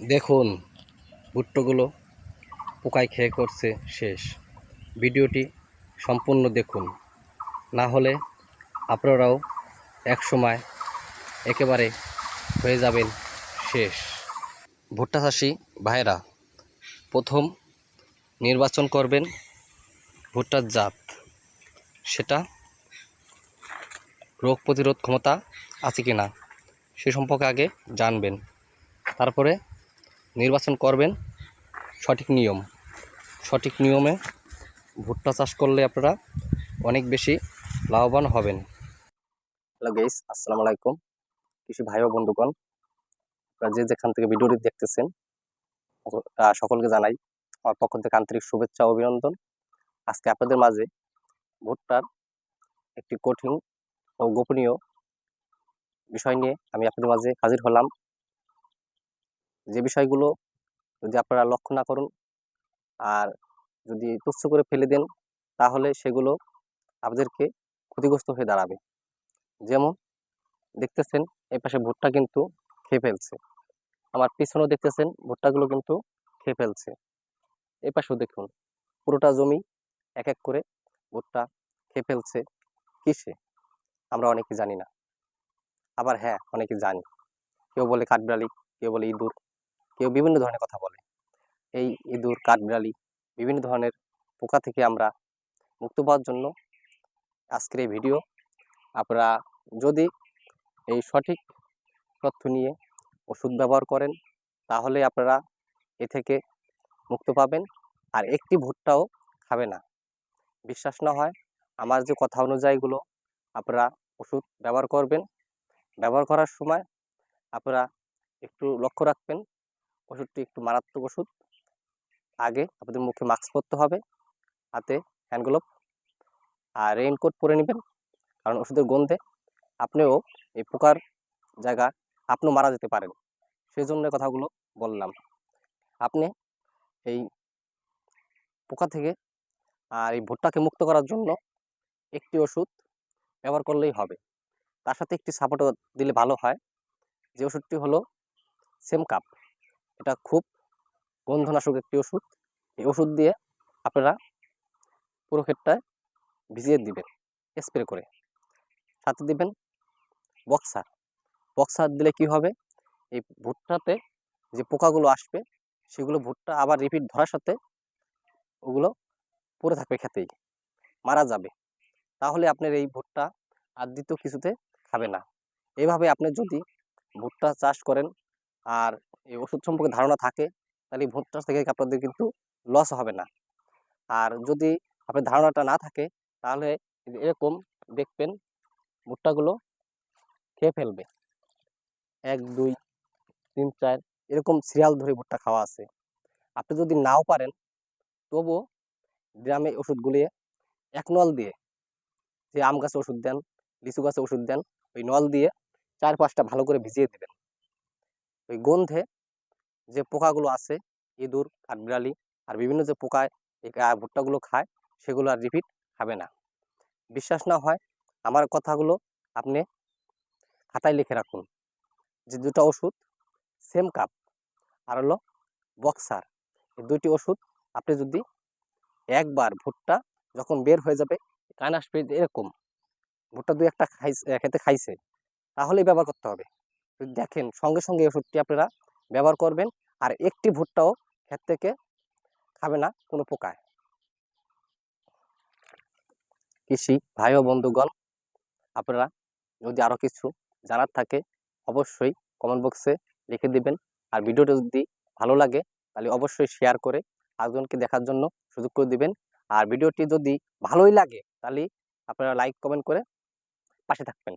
দেখুন, ভুট্টোগুলো পোকায় খেয়ে করছে শেষ। ভিডিওটি সম্পূর্ণ দেখুন। না হলে আপনারাও একসময় একেবারে হয়ে যাবেন শেষ। ভুট্টা চাষি ভাইরা প্রথম নির্বাচন করবেন ভুট্টার জাত। সেটা রোগ প্রতিরোধ ক্ষমতা আছে কি না সে সম্পর্কে আগে জানবেন। তারপরে নির্বাচন করবেন, সঠিক নিয়ম। সঠিক নিয়মে ভুট্টা চাষ করলে আপনারা অনেক বেশি লাভবান হবেন। হ্যালো গেইস আসসালামু আলাইকুম। কৃষি ভাই ও বন্ধুগণ, আপনারা যে যেখান থেকে ভিডিওটি দেখতেছেন সকল- সকলকে জানাই আমার পক্ষ থেকে আন্তরিক শুভেচ্ছা অভিনন্দন। আজকে আপনাদের মাঝে ভুট্টার একটি কঠিন ও গোপনীয় বিষয় নিয়ে আমি আপনাদের মাঝে হাজির হলাম। যে বিষয়গুলো যদি আপনারা লক্ষ্য না করুন আর যদি তুচ্ছ করে ফেলে দেন, তাহলে সেগুলো আপনাদেরকে ক্ষতিগ্রস্ত হয়ে দাঁড়াবে। যেমন দেখতেছেন এই পাশে ভুট্টা কিন্তু খেয়ে ফেলছে। আমার পিছনেও দেখতেছেন ভুট্টাগুলো কিন্তু খেয়ে ফেলছে। এই পাশেও দেখুন পুরোটা জমি এক এক করে ভুট্টা খেয়ে ফেলছে কিসে? আমরা অনেকে জানি না। আবার হ্যাঁ অনেকে জানি। কেউ বলে কাঠবিড়ালি, কেউ বলে ইঁদুর। কেউ বিভিন্ন ধরনের কথা বলে। এই ইঁদুর, কাঠবিড়ালি বিভিন্ন ধরনের পোকা থেকে আমরা মুক্ত পাওয়ার জন্য আজকের এই ভিডিও। আপনারা যদি এই সঠিক তথ্য নিয়ে ওষুধ ব্যবহার করেন, তাহলে আপনারা এ থেকে মুক্ত পাবেন আর একটি ভুট্টাও খাবে না। বিশ্বাস না হয়, আমার যে কথা অনুযায়ীগুলো আপনারা ওষুধ ব্যবহার করবেন, ব্যবহার করার সময় আপনারা একটু লক্ষ্য রাখবেন ওষুধটি একটু মারাত্মক ওষুধ। আগে আপনাদের মুখে মাস্ক পরতে হবে, হাতে হ্যান্ড গ্লোভ আর রেইনকোট পরে নেবেন, কারণ ওষুধের গন্ধে আপনিও এই পোকার জায়গা আপনিও মারা যেতে পারেন। সেই জন্য কথাগুলো বললাম। আপনি এই পোকা থেকে আর এই ভুট্টাকে মুক্ত করার জন্য একটি ওষুধ ব্যবহার করলেই হবে। তার সাথে একটি সাপোর্টও দিলে ভালো হয়। যে ওষুধটি হলো সেম কাপ এটা খুব গন্ধনাশক একটি ওষুধ। এই ওষুধ দিয়ে আপনারা পুরো ক্ষেতটায় ভিজিয়ে দিবেন, স্প্রে করে। সাথে দিবেন বক্সার। বক্সার দিলে কি হবে? এই ভুট্টাতে যে পোকাগুলো আসবে, সেগুলো ভুট্টা আবার রিপিট ধরার সাথে ওগুলো পড়ে থাকবে খেতেই, মারা যাবে। তাহলে আপনার এই ভুট্টা আর দ্বিতীয় কিছুতে খাবে না। এইভাবে আপনি যদি ভুট্টা চাষ করেন আর এই ওষুধ সম্পর্কে ধারণা থাকে, তাহলে এই ভুট্টা থেকে আপনাদের কিন্তু লস হবে না। আর যদি আপনার ধারণাটা না থাকে, তাহলে এরকম দেখবেন ভুট্টাগুলো খেয়ে ফেলবে। এক, দুই, তিন, চার, এরকম সিরিয়াল ধরে ভুট্টা খাওয়া আছে। আপনি যদি নাও পারেন, তবুও গ্রামে ওষুধ গুলিয়ে এক নল দিয়ে, যে আম গাছে ওষুধ দেন, লিচু গাছে ওষুধ দেন, ওই নল দিয়ে চার পাঁচটা ভালো করে ভিজিয়ে দেবেন। ওই গন্ধে যে পোকাগুলো আছে ইঁদুর কাঠবিড়ালি আর বিভিন্ন যে পোকায় এই ভুট্টাগুলো খায় সেগুলো আর রিপিট খাবে না। বিশ্বাস না হয় আমার কথাগুলো আপনি খাতায় লিখে রাখুন। যে দুটো ওষুধ সেম কাপ আর হলো বক্সার এই দুইটি ওষুধ আপনি যদি একবার ভুট্টা যখন বের হয়ে যাবে কান আসবে এরকম ভুট্টা দুই একটা আহ, খেতে খাইছে তাহলেই ব্যবহার করতে হবে। যদি দেখেন সঙ্গে সঙ্গে ওষুধটি আপনারা ব্যবহার করবেন আর একটি ভুট্টাও ক্ষেত থেকে খাবে না কোনো পোকায় কৃষি ভাই ও বন্ধুগণ, আপনারা যদি আরও কিছু জানার থাকে অবশ্যই কমেন্ট বক্সে লিখে দিবেন। আর ভিডিওটা যদি ভালো লাগে তাহলে অবশ্যই শেয়ার করে আরেকজনকে দেখার জন্য সুযোগ করে দিবেন। আর ভিডিওটি যদি ভালোই লাগে তাহলে আপনারা লাইক কমেন্ট করে পাশে থাকবেন।